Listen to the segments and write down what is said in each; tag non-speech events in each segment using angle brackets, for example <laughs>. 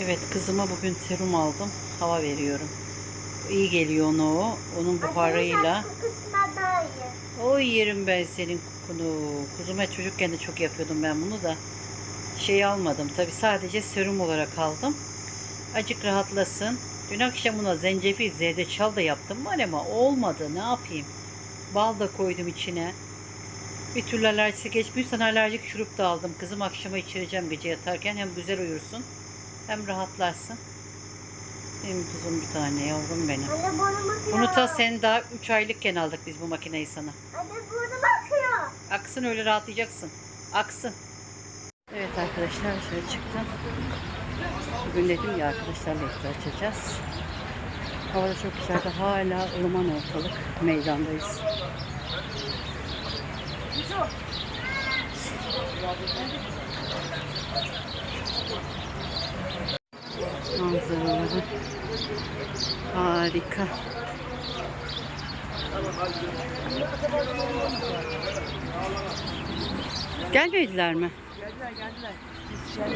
Evet kızıma bugün serum aldım. Hava veriyorum. İyi geliyor ona o. Onun buharıyla. O yerim ben senin kokunu. Kuzuma çocukken de çok yapıyordum ben bunu da. Şey almadım. Tabi sadece serum olarak aldım. Acık rahatlasın. Dün akşam ona zencefil, zerdeçal da yaptım var ama olmadı. Ne yapayım? Bal da koydum içine. Bir türlü alerjisi geçmiyorsan alerjik şurup da aldım. Kızım akşama içireceğim gece yatarken. Hem güzel uyursun hem rahatlarsın. Benim kuzum bir tane yavrum benim. Anne burnum akıyor. Bunu ta sen daha 3 aylıkken aldık biz bu makineyi sana. Anne burnum akıyor. Aksın öyle rahatlayacaksın. Aksın. Evet arkadaşlar dışarı çıktım. Bugün dedim ya arkadaşlarla iftar açacağız. Hava çok güzeldi. Hala ılıman ortalık. Meydandayız. Manzaraları harika. Gelmediler mi? Geldiler geldiler.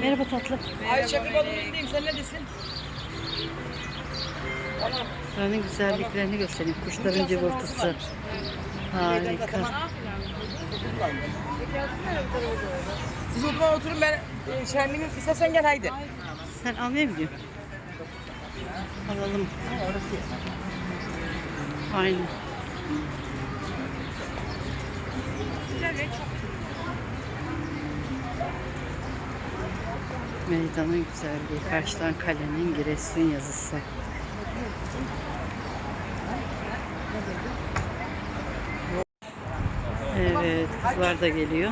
Merhaba tatlı. Ayşe bir balon önündeyim sen neredesin? Buranın güzelliklerini göstereyim. Kuşların cıvıltısı. Harika. Siz o zaman oturun ben e, Şermin'in istersen gel haydi. Sen almaya mı gidiyorsun? Alalım. Aynen. Meydanın güzelliği. Karşıdan kalenin Giresun yazısı. Evet, kızlar da geliyor.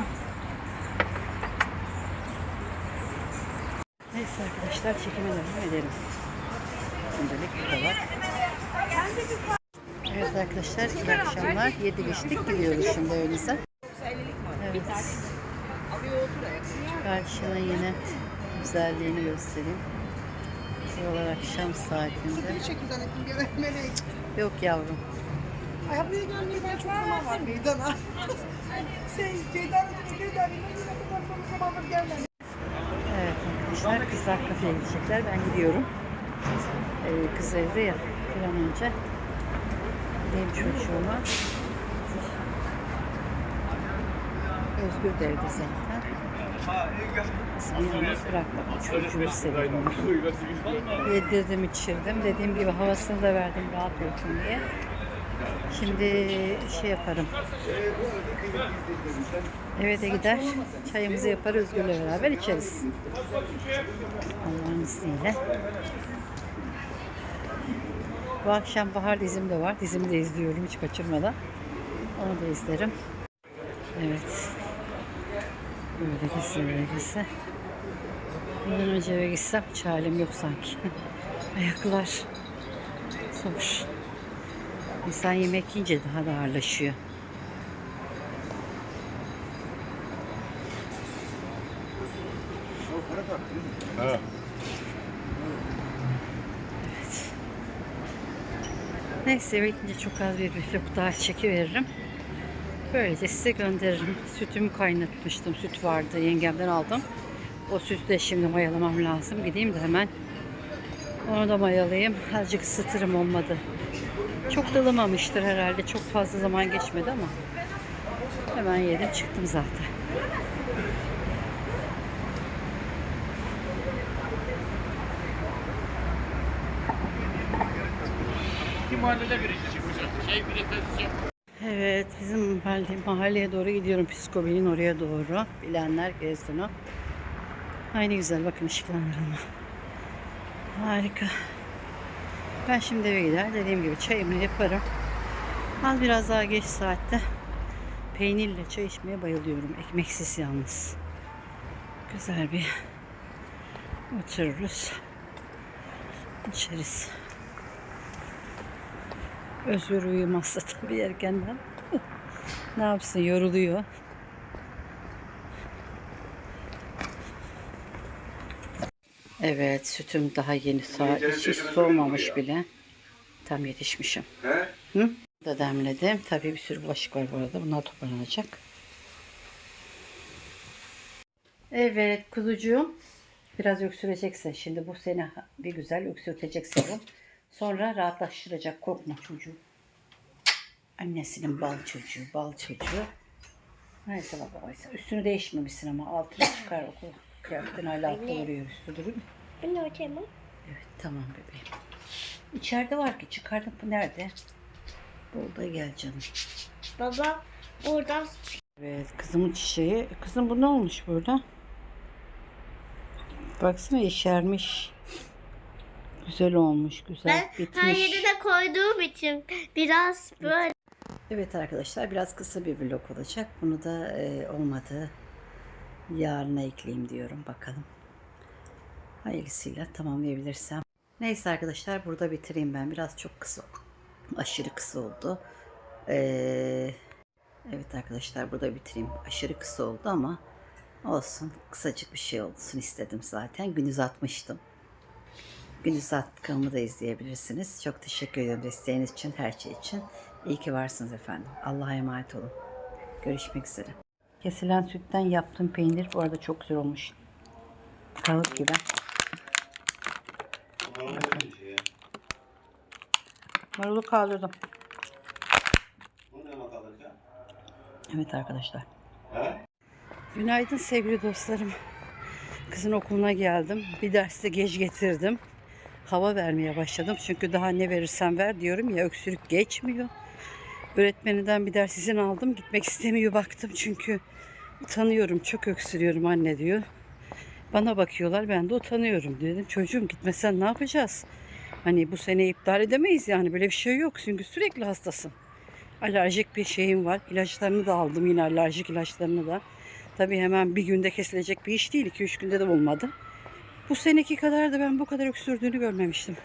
Neyse arkadaşlar çekime devam edelim. Şimdilik bu kadar. Evet arkadaşlar iyi akşamlar. 7 geçtik gidiyoruz şimdi evimize. Evet. Karşına yine güzelliğini göstereyim. Buralar akşam saatinde. Yok yavrum. Ay buraya gelmeye ben çok zaman var meydana. Sen Ceyda'nın Ceyda'nın ne kadar zamandır gelmedi. Arkadaşlar kızlar kafeye gidecekler. Ben gidiyorum. Ee, kız evde ya bir an önce. Gideyim çocuğuma. Özgür de evde zaten. Kızımı yalnız bırakmadım. Çocuğu seviyorum. Yedirdim, içirdim. Dediğim gibi havasını da verdim rahat olsun diye. Şimdi şey yaparım. Eve de gider. Çayımızı yapar Özgür'le beraber içeriz. Allah'ın izniyle. Bu akşam Bahar dizim de var. Dizimi de izliyorum hiç kaçırmadan. Onu da izlerim. Evet. Böyle gitsin böyle gitsin. Bundan önce eve gitsem hiç halim yok sanki. <laughs> Ayaklar zor. İnsan yemek yiyince daha da ağırlaşıyor. Neyse gidince çok az bir vlog daha çekiveririm. Böylece size gönderirim. Sütümü kaynatmıştım. Süt vardı. Yengemden aldım. O sütü de şimdi mayalamam lazım. Gideyim de hemen onu da mayalayayım. Azıcık ısıtırım olmadı. Çok da ılamamıştır herhalde. Çok fazla zaman geçmedi ama. Hemen yedim çıktım zaten. Evet bizim mahalle, mahalleye doğru gidiyorum. Psikobinin oraya doğru. Bilenler gezsin o. Aynı güzel bakın ışıklandırılma. Harika. Ben şimdi eve gider. Dediğim gibi çayımı yaparım. Az biraz daha geç saatte peynirle çay içmeye bayılıyorum. Ekmeksiz yalnız. Güzel bir otururuz. İçeriz. Özgür uyumazsa tabii erkenden. <laughs> ne yapsın yoruluyor. Evet sütüm daha yeni saat hiç soğumamış bile. Tam yetişmişim. Hı? Da demledim. Tabii bir sürü bulaşık var bu arada. Bunlar toparlanacak. Evet kuzucuğum. Biraz öksüreceksin. Şimdi bu seni bir güzel öksürtecek serum. Sonra rahatlaştıracak. Korkma çocuğu. Annesinin bal çocuğu, bal çocuğu. Neyse baba. Üstünü değişmemişsin ama altını çıkar okul. Kıyafetin hala altta duruyor üstü duruyor. Ben de hocam. Evet tamam bebeğim. İçeride var ki çıkardım. Bu nerede? Burada gel canım. Baba buradan Evet kızımın çiçeği. Kızım bu ne olmuş burada? Baksana yeşermiş. Güzel olmuş, güzel ben her bitmiş. yerine koyduğum için biraz böyle. Evet arkadaşlar biraz kısa bir vlog olacak. Bunu da e, olmadı. Yarına ekleyeyim diyorum bakalım. Hayırlısıyla tamamlayabilirsem. Neyse arkadaşlar burada bitireyim ben. Biraz çok kısa. Aşırı kısa oldu. Ee, evet arkadaşlar burada bitireyim. Aşırı kısa oldu ama olsun. Kısacık bir şey olsun istedim zaten. Günüz atmıştım. Gündüz Atkamı da izleyebilirsiniz. Çok teşekkür ederim desteğiniz için, her şey için. İyi ki varsınız efendim. Allah'a emanet olun. Görüşmek üzere. Kesilen sütten yaptığım peynir bu arada çok güzel olmuş. Kalıp gibi. Marulu kaldırdım. Evet arkadaşlar. Günaydın sevgili dostlarım. Kızın okuluna geldim. Bir derste geç getirdim. Hava vermeye başladım. Çünkü daha ne verirsen ver diyorum ya öksürük geçmiyor. Öğretmeninden bir ders izin aldım. Gitmek istemiyor baktım çünkü utanıyorum. Çok öksürüyorum anne diyor. Bana bakıyorlar ben de utanıyorum dedim. Çocuğum gitmesen ne yapacağız? Hani bu sene iptal edemeyiz yani böyle bir şey yok. Çünkü sürekli hastasın. Alerjik bir şeyim var. İlaçlarını da aldım yine alerjik ilaçlarını da. Tabii hemen bir günde kesilecek bir iş değil. 2-3 günde de olmadı. Bu seneki kadar da ben bu kadar öksürdüğünü görmemiştim.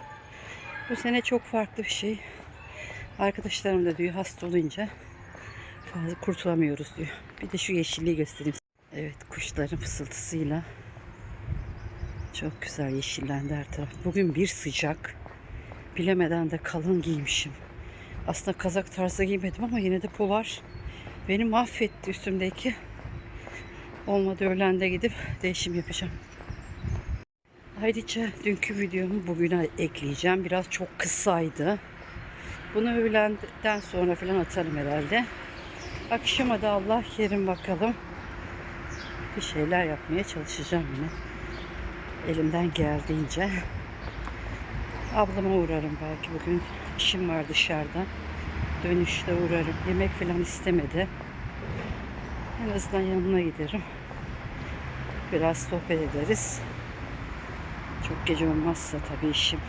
Bu sene çok farklı bir şey. Arkadaşlarım da diyor hasta olunca fazla kurtulamıyoruz diyor. Bir de şu yeşilliği göstereyim. Evet kuşların fısıltısıyla çok güzel yeşillendi her taraf. Bugün bir sıcak. Bilemeden de kalın giymişim. Aslında kazak tarzı giymedim ama yine de polar beni mahvetti üstümdeki. Olmadı öğlende gidip değişim yapacağım. Ayrıca dünkü videomu bugüne ekleyeceğim. Biraz çok kısaydı. Bunu öğlenden sonra falan atarım herhalde. Akşama da Allah kerim bakalım. Bir şeyler yapmaya çalışacağım yine. Elimden geldiğince. Ablama uğrarım belki bugün. İşim var dışarıda. Dönüşte uğrarım. Yemek falan istemedi. En azından yanına giderim. Biraz sohbet ederiz. Çok gece olmazsa tabii işim.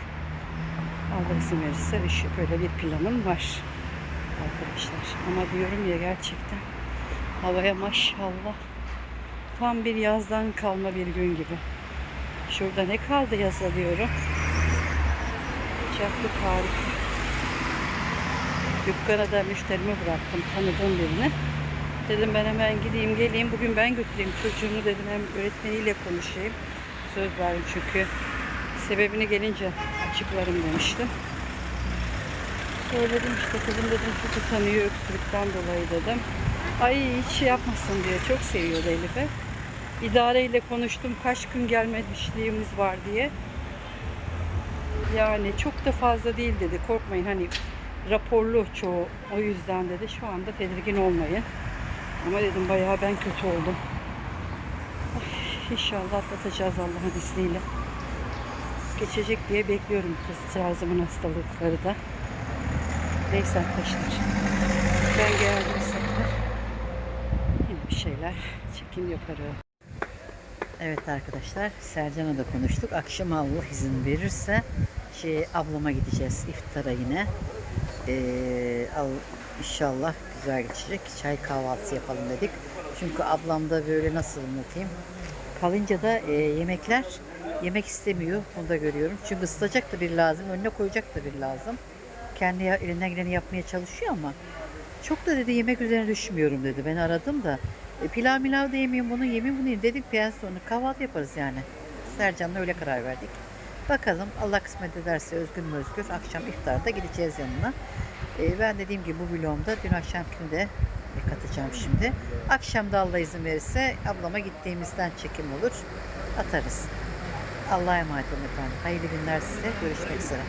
Allah izin verirse şey, böyle bir planım var. Arkadaşlar. Ama diyorum ya gerçekten havaya maşallah tam bir yazdan kalma bir gün gibi. Şurada ne kaldı yaz alıyorum. Sıcaklık harika. Dükkana müşterimi bıraktım tanıdığım birini. Dedim ben hemen gideyim geleyim. Bugün ben götüreyim çocuğumu dedim hem öğretmeniyle konuşayım. Söz verdim çünkü sebebini gelince açıklarım demiştim. Söyledim işte kızım dedim çok utanıyor öksürükten dolayı dedim. Ay hiç şey yapmasın diye çok seviyordu Elif'e. İdareyle konuştum kaç gün gelmemişliğimiz var diye. Yani çok da fazla değil dedi korkmayın hani raporlu çoğu o yüzden dedi şu anda tedirgin olmayın. Ama dedim bayağı ben kötü oldum. Ay, inşallah atlatacağız Allah'ın izniyle. Geçecek diye bekliyorum kızcağızımın hastalıkları da. Neyse arkadaşlar. Ben geldiğim sefer yine bir şeyler çekim yaparım. Evet arkadaşlar Sercan'la da konuştuk. Akşam Allah izin verirse şey ablama gideceğiz iftara yine. Ee, al, inşallah güzel geçecek. Çay kahvaltısı yapalım dedik. Çünkü ablam da böyle nasıl anlatayım. Kalınca da e, yemekler yemek istemiyor. Onu da görüyorum. Çünkü ısıtacak da bir lazım. Önüne koyacak da bir lazım. Kendi elinden geleni yapmaya çalışıyor ama çok da dedi yemek üzerine düşmüyorum dedi. Ben aradım da e, pilav milav da yemeyeyim bunu yemeyeyim bunu yemeyeyim dedik. Bir sonra kahvaltı yaparız yani. Sercan'la öyle karar verdik. Bakalım Allah kısmet ederse özgür mü özgür akşam iftarda gideceğiz yanına. E, ben dediğim gibi bu vlogumda dün akşamkini de katacağım şimdi. Akşam da Allah izin verirse ablama gittiğimizden çekim olur. Atarız. Allah'a emanet olun efendim. Hayırlı günler size. Görüşmek üzere.